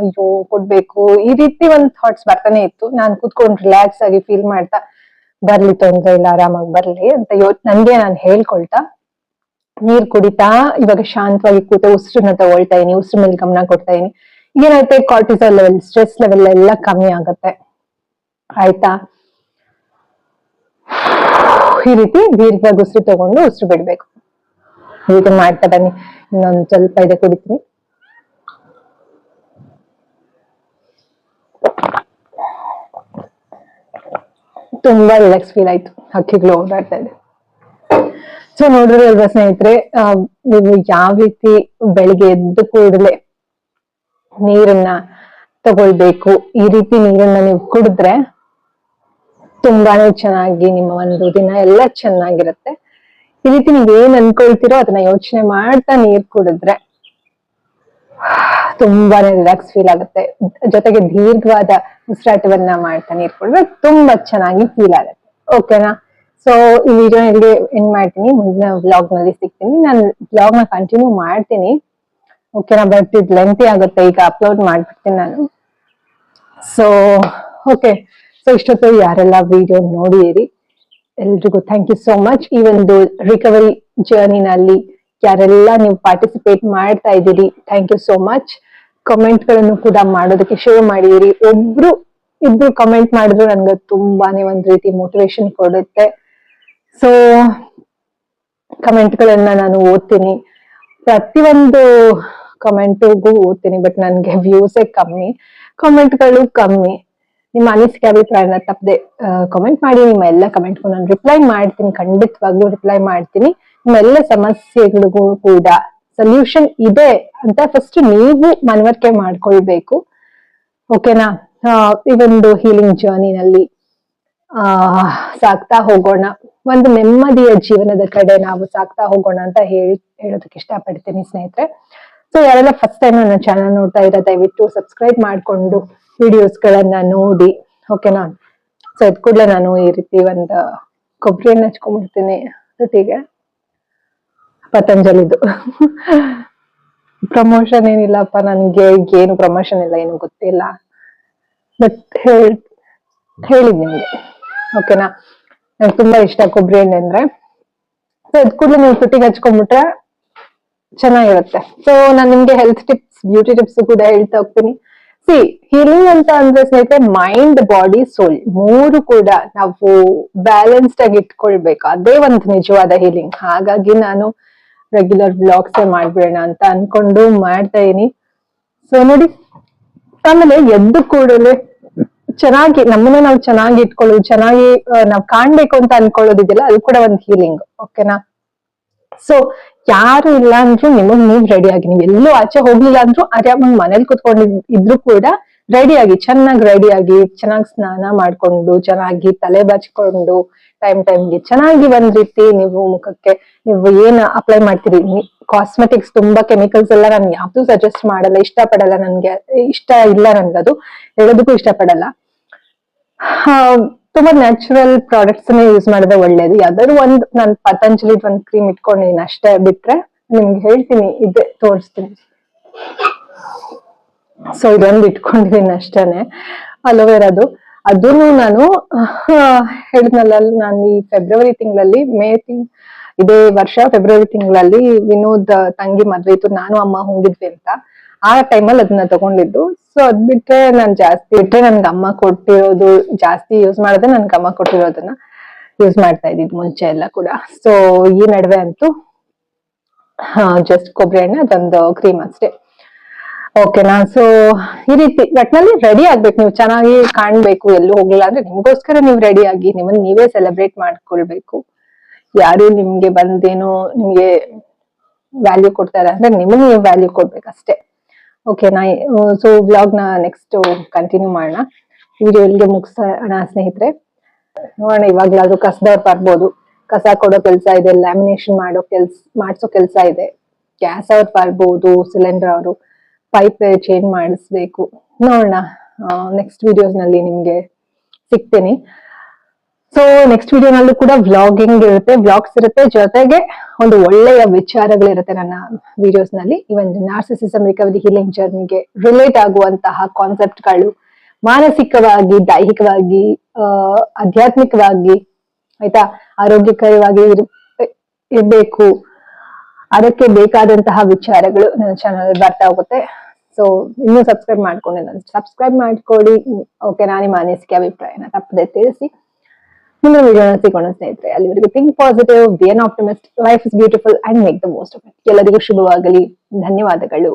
ಅಯ್ಯೋ, ಕೊಡ್ಬೇಕು. ಈ ರೀತಿ ಒಂದ್ ಥಾಟ್ಸ್ ಬರ್ತಾನೆ ಇತ್ತು. ನಾನ್ ಕೂತ್ಕೊಂಡು ರಿಲ್ಯಾಕ್ಸ್ ಆಗಿ ಫೀಲ್ ಮಾಡ್ತಾ, ಬರ್ಲಿ ತೊಂದ್ರೆ ಇಲ್ಲ, ಆರಾಮಾಗಿ ಬರ್ಲಿ ಅಂತ ಯೋಚ್, ನನ್ಗೆ ನಾನು ಹೇಳ್ಕೊಳ್ತಾ, ನೀರ್ ಕುಡಿತಾ, ಇವಾಗ ಶಾಂತವಾಗಿ ಕೂತ ಉಸಿರನ್ನ ತಗೊಳ್ತಾ ಇದೀನಿ, ಉಸಿರು ಮೇಲೆ ಗಮನ ಕೊಡ್ತಾ ಇದೀನಿ. ಏನಾಯ್ತೆ ಕಾರ್ಟಿಸಲ್ ಲೆವೆಲ್ ಸ್ಟ್ರೆಸ್ ಲೆವೆಲ್ ಎಲ್ಲ ಕಮ್ಮಿ ಆಗತ್ತೆ. ಆಯ್ತಾ? ಈ ರೀತಿ ದೀರ್ಘ ಉಸಿರು ತಗೊಂಡು ಉಸಿರು ಬಿಡ್ಬೇಕು. ಈಗ ಮಾಡ್ತಾ ಬನ್ನಿ. ಇನ್ನೊಂದ್ ಸ್ವಲ್ಪ ಇದೆ ಕುಡಿತೀನಿ. ತುಂಬಾ ರಿಲ್ಯಾಕ್ಸ್ ಫೀಲ್ ಆಯ್ತು. ಹಕ್ಕಿಗಳು ಓಡಾಡ್ತಾ ಇದೆ. ಸೊ ನೋಡಿದ್ರಲ್ವಾ ಸ್ನೇಹಿತರೆ ಆ, ನೀವು ಯಾವ ರೀತಿ ಬೆಳಿಗ್ಗೆ ಎದ್ದು ಕೂಡಲೇ ನೀರನ್ನ ತಗೊಳ್ಬೇಕು ಈ ರೀತಿ ನೀರನ್ನ ನೀವು ಕುಡಿದ್ರೆ ತುಂಬಾನೇ ಚೆನ್ನಾಗಿ ನಿಮ್ಮ ಒಂದು ದಿನ ಎಲ್ಲ ಚೆನ್ನಾಗಿರುತ್ತೆ. ಈ ರೀತಿ ನೀವ್ ಏನ್ ಅನ್ಕೊಳ್ತೀರೋ ಅದನ್ನ ಯೋಚನೆ ಮಾಡ್ತಾ ನೀರ್ ಕುಡಿದ್ರೆ ತುಂಬಾನೇ ರಿಲ್ಯಾಕ್ಸ್ ಫೀಲ್ ಆಗುತ್ತೆ. ಜೊತೆಗೆ ದೀರ್ಘವಾದ ಉಸಿರಾಟವನ್ನ ಮಾಡ್ತಾ ನೀರ್ ಕುಡಿದ್ರೆ ತುಂಬಾ ಚೆನ್ನಾಗಿ ಫೀಲ್ ಆಗುತ್ತೆ. ಓಕೆನಾ ಸೊ ಈ ವಿಡಿಯೋ ಇಲ್ಲಿ ಎಂಡ್ ಮಾಡ್ತೀನಿ. ಮುಂದಿನ ಬ್ಲಾಗ್ನಲ್ಲಿ ಸಿಗ್ತೀನಿ. ನಾನು ಬ್ಲಾಗ್ನ ಕಂಟಿನ್ಯೂ ಮಾಡ್ತೀನಿ. ಓಕೆನಾ ಬಟ್ ಇದು ಲೆಂತಿ ಆಗುತ್ತೆ. ಈಗ ಅಪ್ಲೋಡ್ ಮಾಡ್ಬಿಡ್ತೀನಿ ನಾನು. ಸೊ ಓಕೆ ಸೊ ಇಷ್ಟೊತ್ತು ಯಾರೆಲ್ಲ ವಿಡಿಯೋ ನೋಡಿದಿರಿ ಎಲ್ರಿಗೂ ಥ್ಯಾಂಕ್ ಯು ಸೋ ಮಚ್ ಈ ಒಂದು ರಿಕವರಿ ಜರ್ನಿನಲ್ಲಿ ಯಾರೆಲ್ಲ ನೀವು ಪಾರ್ಟಿಸಿಪೇಟ್ ಮಾಡ್ತಾ ಇದ್ದೀರಿ ಥ್ಯಾಂಕ್ ಯು ಸೋ ಮಚ್ ಕಮೆಂಟ್ಗಳನ್ನು ಕೂಡ ಮಾಡೋದಕ್ಕೆ ಶುರು ಮಾಡಿದಿರಿ ಒಬ್ರು ಇಬ್ರು ಕಮೆಂಟ್ ಮಾಡಿದ್ರು ನನ್ಗೆ ತುಂಬಾನೇ ಒಂದ್ ರೀತಿ ಮೋಟಿವೇಶನ್ ಕೊಡುತ್ತೆ. ಸೊ ಕಮೆಂಟ್ ಗಳನ್ನ ನಾನು ಓದ್ತೀನಿ. ಪ್ರತಿಯೊಂದು ಕಮೆಂಟ್ಗೂ ಓದ್ತೀನಿ ಬಟ್ ನನ್ಗೆ ವ್ಯೂಸೇ ಕಮ್ಮಿ. ಕಮೆಂಟ್ಗಳು ಗಳು ಕಮ್ಮಿ. ನಿಮ್ಮ ಅನಿಸಿಕೆ ಅಭಿಪ್ರಾಯನ ತಪ್ಪದೆ ಕಮೆಂಟ್ ಮಾಡಿ, ನಿಮ್ಮ ಎಲ್ಲ ಕಮೆಂಟ್ಗೂ ನಾನು ರಿಪ್ಲೈ ಮಾಡ್ತೀನಿ, ಖಂಡಿತವಾಗ್ಲೂ ರಿಪ್ಲೈ ಮಾಡ್ತೀನಿ. ನಿಮ್ಮ ಎಲ್ಲ ಸಮಸ್ಯೆಗಳಿಗೂ ಕೂಡ ಸೊಲ್ಯೂಷನ್ ಇದೆ ಅಂತ ಫಸ್ಟ್ ನೀವು ಮನವರಿಕೆ ಮಾಡ್ಕೊಳ್ಬೇಕು. ಓಕೆನಾ ಈ ಒಂದು ಹೀಲಿಂಗ್ ಜರ್ನಿನಲ್ಲಿ ಆ, ಸಾಕ್ತಾ ಹೋಗೋಣ. ಒಂದು ನೆಮ್ಮದಿಯ ಜೀವನದ ಕಡೆ ನಾವು ಸಾಕ್ತಾ ಹೋಗೋಣ ಅಂತ ಹೇಳಿ, ಹೇಳೋದಕ್ಕೆ ಇಷ್ಟಪಡ್ತೀನಿ ಸ್ನೇಹಿತರೆ. ಸೊ ಯಾರೆಲ್ಲ ಫಸ್ಟ್ ಟೈಮ್ ನನ್ನ ಚಾನಲ್ ನೋಡ್ತಾ ಇರೋ ದಯವಿಟ್ಟು ಸಬ್ಸ್ಕ್ರೈಬ್ ಮಾಡ್ಕೊಂಡು ವಿಡಿಯೋಸ್ ಗಳನ್ನ ನೋಡಿ ಓಕೆನಾ ಸೊ ಇದ್ ಕೂಡಲೇ ನಾನು ಈ ರೀತಿ ಒಂದು ಕೊಬ್ಬರಿಯನ್ನು ಹಚ್ಕೊಂಡ್ಬಿಡ್ತೀನಿ ಜೊತೆಗೆ ಪತಂಜಲಿದು. ಪ್ರಮೋಷನ್ ಏನಿಲ್ಲಪ್ಪ, ನನಗೆ ಏನು ಪ್ರಮೋಷನ್ ಇಲ್ಲ, ಏನು ಗೊತ್ತಿಲ್ಲ. ಬಟ್ ಹೇಳಿ, ಹೇಳಿದ್ ನಿಮ್ಗೆ ಓಕೆನಾ ನಂಗೆ ತುಂಬಾ ಇಷ್ಟ ಕೊಬ್ಬರಿ ಎಣ್ಣೆ ಅಂದ್ರೆ. ಸೊ ಇದ್ ಕೂಡಲೇ ನೀವು ತುಟಿಗೆ ಹಚ್ಕೊಂಡ್ಬಿಟ್ರೆ ಚೆನ್ನಾಗಿರುತ್ತೆ. ಸೊ ನಾನು ನಿಮಗೆ ಹೆಲ್ತ್ ಟಿಪ್ಸ್ ಬ್ಯೂಟಿ ಟಿಪ್ಸ್ ಕೂಡ ಹೇಳ್ತಾ ಹೋಗ್ತೀನಿ. ಸಿ ಹೀಲಿಂಗ್ ಅಂತ ಅಂದ್ರೆ ಸ್ನೇಹಿತರೆ ಮೈಂಡ್ ಬಾಡಿ ಸೋಲ್ ಮೂರು ಕೂಡ ನಾವು ಬ್ಯಾಲೆನ್ಸ್ಡ್ ಆಗಿ ಇಟ್ಕೊಳ್ಬೇಕು. ಅದೇ ಒಂದು ನಿಜವಾದ ಹೀಲಿಂಗ್ ಹಾಗಾಗಿ ನಾನು ರೆಗ್ಯುಲರ್ ಬ್ಲಾಗ್ಸ್ ಮಾಡ್ಬಿಡೋಣ ಅಂತ ಅನ್ಕೊಂಡು ಮಾಡ್ತಾ ಇದೀನಿ. ಸೊ ನೋಡಿ, ಆಮೇಲೆ ಎದ್ದು ಕೂಡಲೇ ಚೆನ್ನಾಗಿ, ನಮ್ಮನ್ನ ನಾವು ಚೆನ್ನಾಗಿ ಇಟ್ಕೊಳ್ಳೋದು, ಚೆನ್ನಾಗಿ ನಾವು ಕಾಣ್ಬೇಕು ಅಂತ ಅನ್ಕೊಳ್ಳೋದಿದೆಯಲ್ಲ, ಅದು ಕೂಡ ಒಂದು ಹೀಲಿಂಗ್ ಓಕೆನಾ ಸೊ ಯಾರು ಇಲ್ಲ ಅಂದ್ರು ನಿಮಗ್ ನೀವ್ ರೆಡಿ ಆಗಿ, ನೀವ್ ಎಲ್ಲೂ ಆಚೆ ಹೋಗ್ಲಿಲ್ಲ ಅಂದ್ರು ಆರಾಮಾಗಿ ಮನೇಲಿ ಕುತ್ಕೊಂಡ್ ಇದ್ರು ಕೂಡ ರೆಡಿ ಆಗಿ, ಚೆನ್ನಾಗಿ ರೆಡಿ ಆಗಿ, ಚೆನ್ನಾಗಿ ಸ್ನಾನ ಮಾಡ್ಕೊಂಡು, ಚೆನ್ನಾಗಿ ತಲೆ ಬಾಚಿಕೊಂಡು ಟೈಮ್ ಟೈಮ್ಗೆ ಚೆನ್ನಾಗಿ ಒಂದ್ ರೀತಿ ನೀವು ಮುಖಕ್ಕೆ, ನೀವು ಏನ್ ಅಪ್ಲೈ ಮಾಡ್ತೀರಿ? ಕಾಸ್ಮೆಟಿಕ್ಸ್ ತುಂಬಾ ಕೆಮಿಕಲ್ಸ್ ಎಲ್ಲ ನಾನು ಯಾವ್ದು ಸಜೆಸ್ಟ್ ಮಾಡಲ್ಲ ಇಷ್ಟ ಪಡಲ್ಲ ನನ್ಗೆ, ಇಷ್ಟ ಇಲ್ಲ ನನ್ಗದು, ಹೇಳೋದಕ್ಕೂ ಇಷ್ಟ ಪಡಲ್ಲ ತುಂಬಾ ನ್ಯಾಚುರಲ್ ಪ್ರಾಡಕ್ಟ್ಸ್ ಯೂಸ್ ಮಾಡಿದ್ರೆ ಒಳ್ಳೇದು. ಯಾವ್ದಾದ್ರು ಒಂದ್ ನಾನು ಪತಂಜಲಿ ಒಂದ್ ಕ್ರೀಮ್ ಇಟ್ಕೊಂಡಿದ್ದೀನಿ ಅಷ್ಟೇ ಬಿಟ್ರೆ ನಿಮ್ಗೆ ಹೇಳ್ತೀನಿ, ಇದೆ ತೋರಿಸ್ತೀನಿ. ಸೊ ಇದೊಂದು ಇಟ್ಕೊಂಡಿದ್ದೀನಿ ಅಷ್ಟೇನೆ. ಅಲೋವೆರಾದು ಅದನ್ನು ನಾನು ಹೇಳಿದ್ನಲ್ಲ, ನಾನು ಈ ಫೆಬ್ರವರಿ ತಿಂಗಳಲ್ಲಿ ಮೇ ತಿಂಗ್, ಇದೇ ವರ್ಷ ಫೆಬ್ರವರಿ ತಿಂಗಳಲ್ಲಿ ವಿನೋದ್ ತಂಗಿ ಮದ್ವೆ ಇತ್ತು. ನಾನು, ಅಮ್ಮ ಹೋಗಿದ್ವಿ ಅಂತ. ಆ ಟೈಮಲ್ಲಿ ಅದನ್ನ ತಗೊಂಡಿದ್ದು. ಸೊ ಅದ್ ಬಿಟ್ರೆ ನಾನ್ ಜಾಸ್ತಿ ಇಟ್ಟರೆ ನನ್ಗೆ ಅಮ್ಮ ಕೊಟ್ಟಿರೋದು ಜಾಸ್ತಿ ಯೂಸ್ ಮಾಡಿದ್ರೆ ನನ್ಗೆ ಅಮ್ಮ ಕೊಟ್ಟಿರೋದನ್ನ ಯೂಸ್ ಮಾಡ್ತಾ ಇದ್ದಿದ್ದು ಮುಂಚೆ ಎಲ್ಲ ಕೂಡ. ಸೊ ಈ ನಡುವೆ ಅಂತೂ ಜಸ್ಟ್ ಕೊಬ್ಬರಿ ಎಣ್ಣೆ ಅದೊಂದು ಕ್ರೀಮ್ ಅಷ್ಟೇ. ಓಕೆನಾ ಸೊ ಈ ರೀತಿ ಒಟ್ನಲ್ಲಿ ರೆಡಿ ಆಗ್ಬೇಕು. ನೀವು ಚೆನ್ನಾಗಿ ಕಾಣ್ಬೇಕು ಎಲ್ಲೂ ಹೋಗ್ಲಿಲ್ಲ ಅಂದ್ರೆ ನಿಮಗೋಸ್ಕರ ನೀವು ರೆಡಿ ಆಗಿ ನಿಮ್ಮನ್ನ ನೀವೇ ಸೆಲೆಬ್ರೇಟ್ ಮಾಡ್ಕೊಳ್ಬೇಕು. ಯಾರು ನಿಮ್ಗೆ ಬಂದೇನೋ ನಿಮ್ಗೆ ವ್ಯಾಲ್ಯೂ ಕೊಡ್ತಾರೆ ಅಂದ್ರೆ ನಿಮಗೆ ನೀವು ವ್ಯಾಲ್ಯೂ ಕೊಡ್ಬೇಕಷ್ಟೇ. ಓಕೆನಾ ಸೊ ವ್ಲಾಗ್ನ ನೆಕ್ಸ್ಟ್ ಕಂಟಿನ್ಯೂ ಮಾಡೋಣ. ವಿಡಿಯೋ ಇಲ್ಲಿಗೆ ಮುಗಿಸೋಣ ಸ್ನೇಹಿತರೆ. ನೋಡೋಣ, ಇವಾಗ್ಲಾದ್ರೂ ಕಸದವ್ರು ಬರ್ಬೋದು. ಕಸ ಕೊಡೋ ಕೆಲಸ ಇದೆ ಲ್ಯಾಮಿನೇಷನ್ ಮಾಡೋ ಕೆಲ್ಸ, ಮಾಡಿಸೋ ಕೆಲಸ ಇದೆ. ಗ್ಯಾಸ್ ಅವ್ರು ಬರ್ಬೋದು ಸಿಲಿಂಡರ್ ಅವರು. ಪೈಪ್ ಚೇಂಜ್ ಮಾಡಿಸ್ಬೇಕು. ನೋಡೋಣ ನೆಕ್ಸ್ಟ್ ವಿಡಿಯೋಸ್ನಲ್ಲಿ ನಿಮ್ಗೆ ಸಿಗ್ತೀನಿ. ಸೊ ನೆಕ್ಸ್ಟ್ ವಿಡಿಯೋನಲ್ಲೂ ಕೂಡ ವ್ಲಾಗಿಂಗ್ ಇರುತ್ತೆ ವ್ಲಾಗ್ಸ್ ಇರುತ್ತೆ. ಜೊತೆಗೆ ಒಂದು ಒಳ್ಳೆಯ ವಿಚಾರಗಳಿರುತ್ತೆ ನನ್ನ ವಿಡಿಯೋಸ್ನಲ್ಲಿ. ಇವನ್ ನಾರ್ಸಿಸಮ್ ರಿಕವರಿ ಹೀಲಿಂಗ್ ಜರ್ನಿಗೆ ರಿಲೇಟ್ ಆಗುವಂತಹ ಕಾನ್ಸೆಪ್ಟ್ಗಳು ಮಾನಸಿಕವಾಗಿ, ದೈಹಿಕವಾಗಿ ಅಹ್ ಆಧ್ಯಾತ್ಮಿಕವಾಗಿ, ಆಯ್ತಾ? ಆರೋಗ್ಯಕರವಾಗಿ ಇರಬೇಕು. ಅದಕ್ಕೆ ಬೇಕಾದಂತಹ ವಿಚಾರಗಳು ನನ್ನ ಚಾನಲ್ ಬರ್ತಾ ಹೋಗುತ್ತೆ. ಸೊ ಇನ್ನೂ ಸಬ್ಸ್ಕ್ರೈಬ್ ಮಾಡ್ಕೊಂಡಿಲ್ಲ ಸಬ್ಸ್ಕ್ರೈಬ್ ಮಾಡ್ಕೊಳ್ಳಿ ಓಕೆ ನಾನು ಮಾನಸಿಕ ಅಭಿಪ್ರಾಯನ ತಪ್ಪದೆ ತಿಳಿಸಿ. ಮುಂದಿನ ವಿಡಿಯೋನ ಸಿಗೋಣ ಸ್ನೇಹಿತರೆ. ಅಲ್ಲಿವರೆಗೂ think positive be an optimist life is beautiful and make the most of it ಎಲ್ಲರಿಗೂ ಶುಭವಾಗಲಿ. ಧನ್ಯವಾದಗಳು.